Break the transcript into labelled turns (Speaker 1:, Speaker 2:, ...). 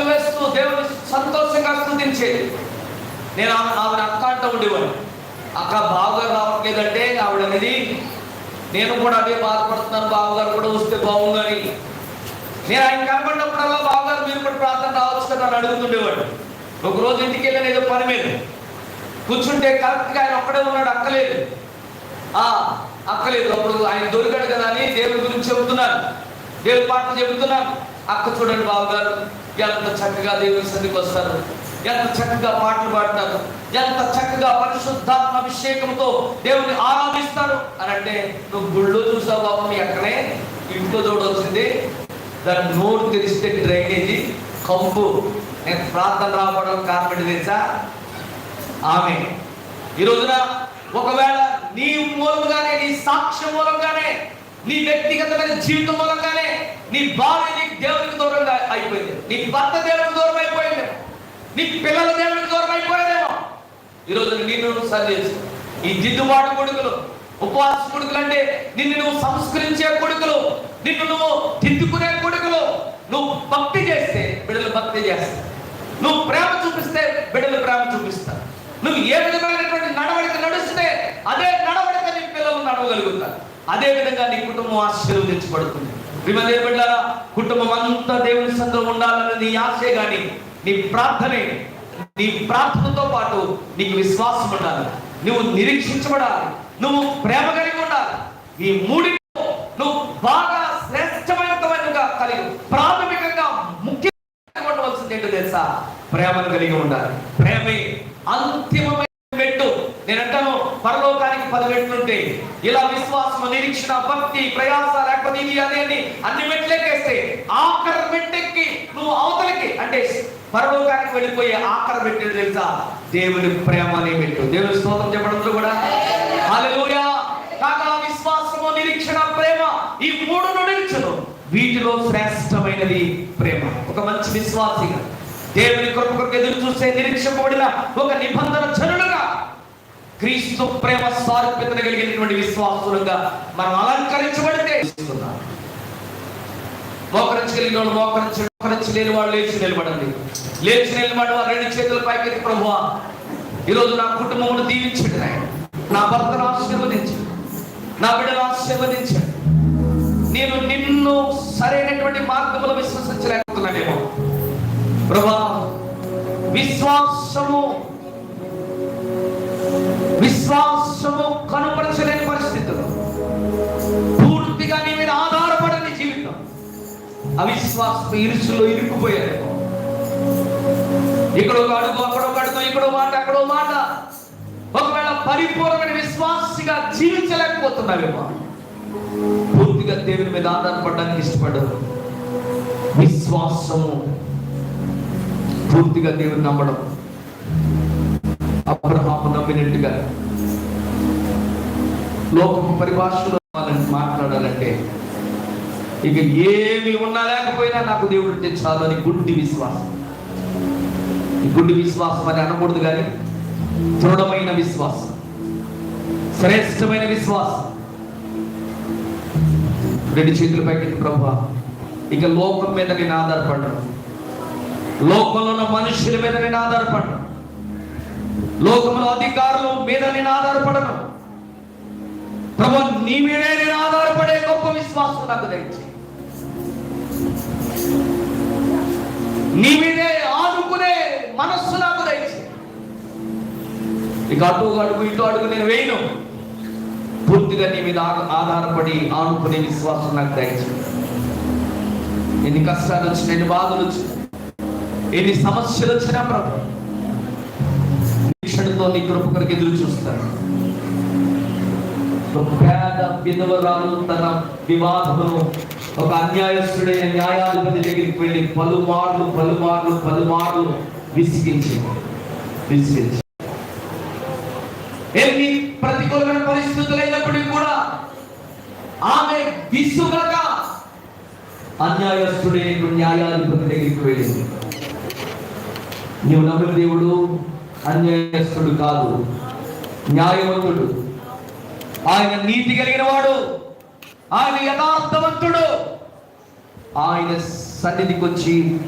Speaker 1: పరుగులు వేస్తూ దేవుని సంతోషంగా స్థుతించేది. నేను ఆమె ఆమెను అక్క అంటూ ఉండేవాడు అక్క బావగారు రావట్లేదంటే ఆవిడ అనేది నేను కూడా అదే బాధపడుతున్నాను బావగారు కూడా వస్తే బాగుందని. నేను ఆయన కనబడినప్పుడల్లా బావగారు మీరు కూడా ప్రార్థన రావచ్చు కదా అని అడుగుతుండేవాడు. ఒక రోజు ఇంటికి వెళ్ళిన ఏదో పని మీద కూర్చుంటే కరెక్ట్గా ఆయన ఒక్కడే ఉన్నాడు అక్కలేదు ఆ అక్కలేదు అప్పుడు ఆయన దొరికాడు కదా అని దేవుడి గురించి చెబుతున్నాను. దేవుడి పాటలు చెబుతున్నాను. అక్క చూడండి బావగారు. ఎంత చక్కగా దేవుని సన్నిధికి వస్తారు. ఎంత చక్కగా పాటలు పాడతారు. ఎంత చక్కగా పరిశుద్ధాత్మ అభిషేకంతో దేవుని ఆరాధిస్తారు. అని అంటే నువ్వు గుళ్ళో చూసావు బాబు మీ అక్కడే ఇంట్లో చూడవచ్చింది దాని నోరు తెరిస్తే డ్రైనేజీ కంపు. నేను ప్రార్థన రావడం కారణం తెలుసా? ఆమె. ఈ రోజున ఒకవేళ నీ మూలంగానే నీ సాక్ష్యం మూలంగానే నీ వ్యక్తిగతమైన జీవితం మూలంగానే నీ భార్య నీకు దేవునికి దూరంగా అయిపోయింది. నీ భర్త దేవునికి దూరం అయిపోయింది. నీ పిల్లల దేవునికి దూరం అయిపోయేదేమో ఈ రోజు నిన్ను సరి ఈ దిద్దుబాటు కొడుకులు ఉపవాస కొడుకులు అంటే నిన్ను నువ్వు సంస్కరించే కొడుకులు నిన్ను నువ్వు దిద్దుకునే కొడుకులు. నువ్వు భక్తి చేస్తే బిడ్డలు భక్తి చేస్తారు. నువ్వు ప్రేమ చూపిస్తే బిడ్డలు ప్రేమ చూపిస్తారు. నువ్వు ఏ విధమైనటువంటి నడవడిక నడుస్తే అదే నడవడిక నడవగలుగుతారు అదే విధంగా నీ కుటుంబం ఆశీర్వదించబడుతుంది ప్రియమైన బిడ్డారా కుటుంబం అంతా దేవుని సంఘం ఉండాలని నీ ఆశే కానీ నీ ప్రార్థనే నీ ప్రార్థనతో పాటు నీకు విశ్వాసం ఉండాలి. నువ్వు నిరీక్షించబడాలి. నువ్వు ప్రేమ కలిగి ఉండాలి. ఈ మూడి నువ్వు బాగా శ్రేష్టమైనగా కలిగి ప్రాథమికంగా ముఖ్యంగా ఉండవలసింది ఏంటో తెలుసా? ప్రేమను కలిగి ఉండాలి. ప్రేమే అంతిమమైన పరలోకానికి పది ఇలా విశ్వాసం నిరీక్షణ భక్తి ప్రయాస లేకపోతే ఇది అని అన్ని మెట్లెక్కేస్తే ఆఖరి మెట్టెక్కి నువ్వు అవతలికి. అంటే పరలోకానికి వెళ్ళిపోయే ఆఖరి మెట్టు తెలుసా? దేవుని ప్రేమ అనే మెట్టు. దేవుని స్తోత్రం చెప్పడంలో కూడా. హల్లెలూయా! కాగా విశ్వాసము నిరీక్షణ ప్రేమ ఈ మూడు నిలిచను. వీటిలో శ్రేష్టమైనది ప్రేమ. ఒక మంచి విశ్వాసిగా. దేవుని కొరకు ఎదురు చూస్తే నిరీక్షింపబడిన ఒక నిబంధన జనులుగా క్రీస్తు ప్రేమ సారూప్యత కలిగినటువంటి విశ్వాసులుగా మనం అలంకరించబడితే మోకరించి కలిగిన వాళ్ళు మోకరించి మోకరించి లేని వాళ్ళు లేచి నిలబడండి. లేచి నిలబడి వారు రెండు చేతుల పైకి ప్రభువా ఈరోజు నా కుటుంబమును దీవించండి నాయన. నా భర్తను ఆశీర్వదించండి. నా బిడ్డను ఆశీర్వదించండి. నేను నిన్ను సరైనటువంటి మార్గంలో విశ్వసించలేకపోతున్నానేమో. ప్రభా విశ్వాసము విశ్వాసము కనపరచలేని పరిస్థితులు. పూర్తిగా నీ మీద ఆధారపడని జీవితం. అవిశ్వాసం ఇరుసులో ఇరుక్కుపోయారు ఇక్కడ ఒక అడుగు అక్కడ ఒక అడుగు ఇక్కడ మాట అక్కడ మాట. ఒకవేళ పరిపూర్ణమైన విశ్వాసిగా జీవించలేకపోతున్నావేమో. పూర్తిగా దేవుని మీద ఆధారపడడానికి ఇష్టపడరు విశ్వాసము పూర్తిగా దేవుని నమ్మడం. అబ్రహాము నమ్మినట్టుగా లోకపు పరిభాషలో మాట్లాడాలంటే ఇక ఏమి ఉన్నా లేకపోయినా నాకు దేవుడు అంటే చాలు అని గుడ్డి విశ్వాసం. గుడ్డి విశ్వాసం అని అనకూడదు కానీ దృఢమైన విశ్వాసం. శ్రేష్టమైన విశ్వాసం. రెండు చేతుల పైకి ప్రభు ఇక లోకం మీద నేను ఆధారపడ్డాను లోకంలో ఉన్న మనుషుల మీద నేను ఆధారపడ్డాను లోకంలో అధికారులు మీద నేను ఆధారపడను. ప్రభు నీ మీదే నేను ఆధారపడే గొప్ప విశ్వాసం నాకు దయచి నీ మీదే ఆదుకునే మనస్సు నాకు దయచి ఇక అటు అడుగు ఇటు అడుగు నేను వేయను. పూర్తిగా నీ మీద ఆధారపడి ఆనుకునే విశ్వాసం నాకు దయచి ఎన్ని కష్టాలు వచ్చినా ఎన్ని బాధలు వచ్చినా ఎన్ని సమస్యలు వచ్చినా ప్రభు నిరీక్షణతో నీ కృప కొరకు ఎదురు చూస్తాడు పేద విధవరాలు తన వివాదమును ఒక అన్యాయస్తుడైన న్యాయాధిపతి దగ్గరికి వెళ్ళి పలుమార్లు పలుమార్లు పలుమార్లు విసిగించి విసిగించి. ఎన్ని ప్రతికూలమైన పరిస్థితులు అయినప్పటికీ కూడా ఆమె విసుగక అన్యాయస్తుడైన న్యాయాధిపతి దగ్గరికి వెళ్ళింది. నీవు నమ్మిన దేవుడు అన్యాయస్తుడు కాదు న్యాయవంతుడు. ఆయన నీతి కలిగిన వాడు ఆయన యథార్థవంతుడు. ఆయన సన్నిధికి వచ్చి